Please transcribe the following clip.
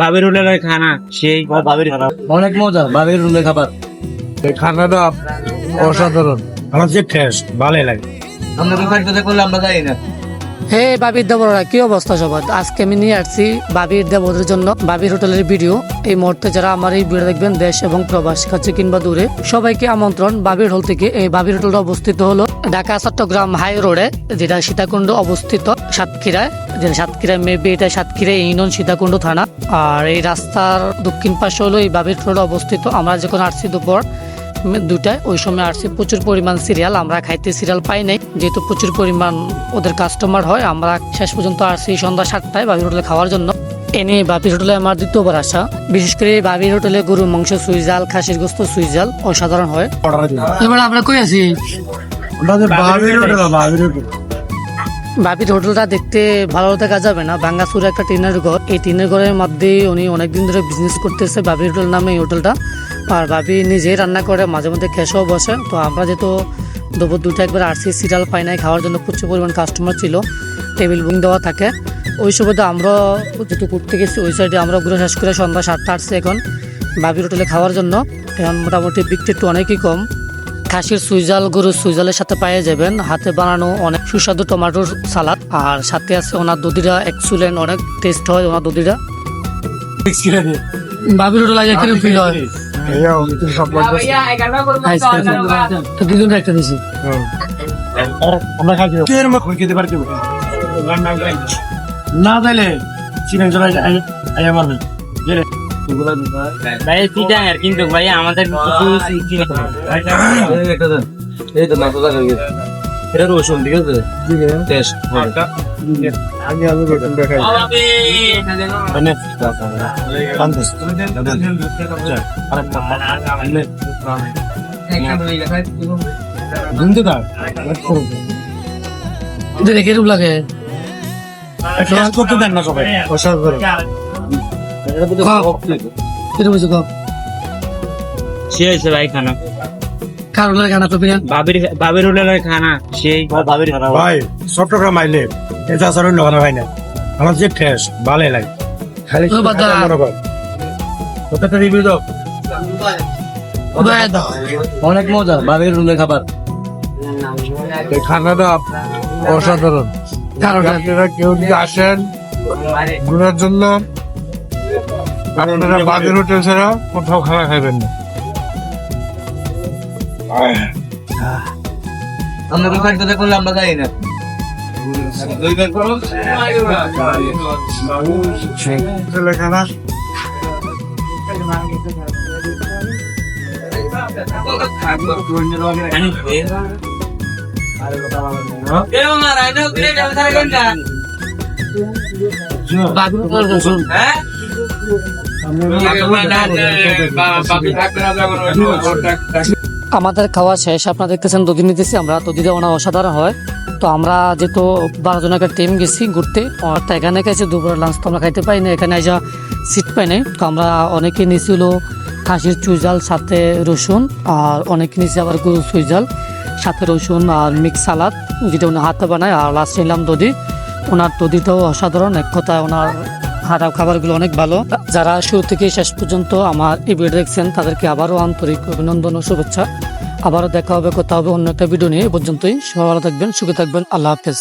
বাবির হোটেলের খানা সেই। বাবির অনেক মজা বাবের উলের খাবার। এই খানাটা অসাধারণ। আমার যে টেস্ট ভালোই লাগে। আমরা কোথায় কোথায় করলে আমরা যাই না। হে বাবির দেবরা কি অবস্থা সবার? আজকে আমি নিয়ে আসছি বাবির দেবদের জন্য বাবির হোটেলের ভিডিও এই মুহূর্তে যারা আমার এই ভিডিও দেখবেন, দেশ এবং প্রবাস কাছে কিংবা দূরে, সবাইকে আমন্ত্রণ বাবির হোল থেকে। এই বাবির হোটেলটা অবস্থিত হলো ঢাকা চট্টগ্রাম হাই রোডে, যেটা সীতাকুণ্ড অবস্থিত সাতক্ষীরায়। যেটা সাতক্ষীরায় মেবি এটা সাতক্ষীরা ইউনিয়ন সীতাকুণ্ড থানা। আর এই রাস্তার দক্ষিণ পাশে হলো এই বাবির হোটেল অবস্থিত। আমরা যখন আসছি দুপুর দুটায় ওই সময় আসছে প্রচুর পরিমাণ সিরিয়াল আমরা খাইতে সিরিয়াল পাই নাই। যেহেতু প্রচুর পরিমাণ ওদের কাস্টমার হয় আমরা শেষ পর্যন্ত আসছি সন্ধ্যা সাতটায় বাবির হোটেলে খাওয়ার জন্য। এনে বাবির হোটেলে আমার দ্বিতীয়বার আসা। বিশেষ করে বাবির হোটেলে গরু মাংস সুইজাল খাসির গোস্ত সুইজাল অসাধারণ হয়। এবার আমরা কই আছি? বাবির হোটেল বাবির হোটেল। বাবির হোটেলটা দেখতে ভালো দেখা যাবে না। ভাঙ্গাসুর একটা টিনের ঘর। এই টিনের ঘরের মধ্যে উনি অনেকদিন ধরে বিজনেস করতেছে বাবির হোটেল নামে এই হোটেলটা। আর বাবি নিজেই রান্না করে, মাঝে মধ্যে ক্যাশও বসে। তো আমরা যেহেতু দুপুর দুটো একবার আরসি সিরিয়াল পাই নাই, খাওয়ার জন্য প্রচুর পরিমাণ কাস্টমার ছিল টেবিল বুকিং দেওয়া থাকে। ওই সুবাদে আমরা যেহেতু ঘুরতে গেছি, ওই সাইডে আমরা ঘুরে শেষ করে সন্ধ্যা সাতটা আসছি এখন বাবির হোটেলে খাওয়ার জন্য। এখন মোটামুটি বিক্রি একটু অনেকই কম। খাসির সুইজাল গরুর সুইজালের সাথে পেয়ে যাবেন। হাতে বানানো অনেক সুস্বাদু টমেটোর সালাদ। আর সাথে আছে ওনার দুদিরা এক্সুলেন্ট অনেক টেস্ট হয় ওনার দুদিরা বাবির আগে কীরকম ফিল হয়। দুজন একটা দিছি। আমরা খাইছি খেতে পারছি না তাইলে চিকেন চলে আই আমার ভাই চিটাং আর কিন্তু ভাই আমাদের কিছু এই তো মাছ দেখা গেছে এটা রসুন ঠিক আছে? টেস্ট আমি আমি দেখাই। মানে দেখে লাগে। করতে দেন না সবাই। অসাধারণ। কীরকম হয়েছে কম সে হয়েছে ভাই খানা। কারণ খানা তো বিরিয়ানি বাবির বাবির হোটেলের খানা সেই। বাবির খানা। ভাই চট্টগ্রাম আইলে এটা আসলে অন্য কোনো না। আমার যে টেস্ট ভালোই লাগে। খালি ও বাদা। কর। ওটা রিভিউ দাও। অনেক মজা বাবির রুমে খাবার। খানাটা অসাধারণ। কারণ আপনারা কেউ যদি আসেন ঘোরার জন্য আপনারা বাগের হোটেল ছাড়া কোথাও খানা খাবেন না। আমরা তো খাইতে করলে আমরা যাই না। হোটেলে খানা বাবির হোটেল রসুন আমাদের খাওয়া শেষ আপনারা দেখতেছেন দধি নিতেছি আমরা দধিটা ওনার অসাধারণ হয়। তো আমরা যেহেতু বারো জন একটা টিম গেছি ঘুরতে অনেকটা এখানে গেছি দুপুরের লাঞ্চ তো আমরা খাইতে পাই না, এখানে এসে সিট পাই নাই। তো আমরা অনেকে নিয়েছিল খাসির চুইজাল সাথে রসুন, আর অনেকে নিয়েছি আবার গরু চুইজাল সাথে রসুন আর মিক্স সালাদ যেটা উনি হাতে বানায়, আর লাস্ট নিলাম দধি। ওনার দধিটাও অসাধারণ, এক কথায় ওনার হাঁটা খাবারগুলো অনেক ভালো। যারা শুরু থেকে শেষ পর্যন্ত আমার এই ভিডিও দেখছেন, তাদেরকে আবারও আন্তরিক অভিনন্দন ও শুভেচ্ছা। আবারও দেখা হবে, কথা হবে অন্য একটা ভিডিও নিয়ে। এ পর্যন্তই। সবাই ভালো থাকবেন, সুখে থাকবেন। আল্লাহ হাফেজ।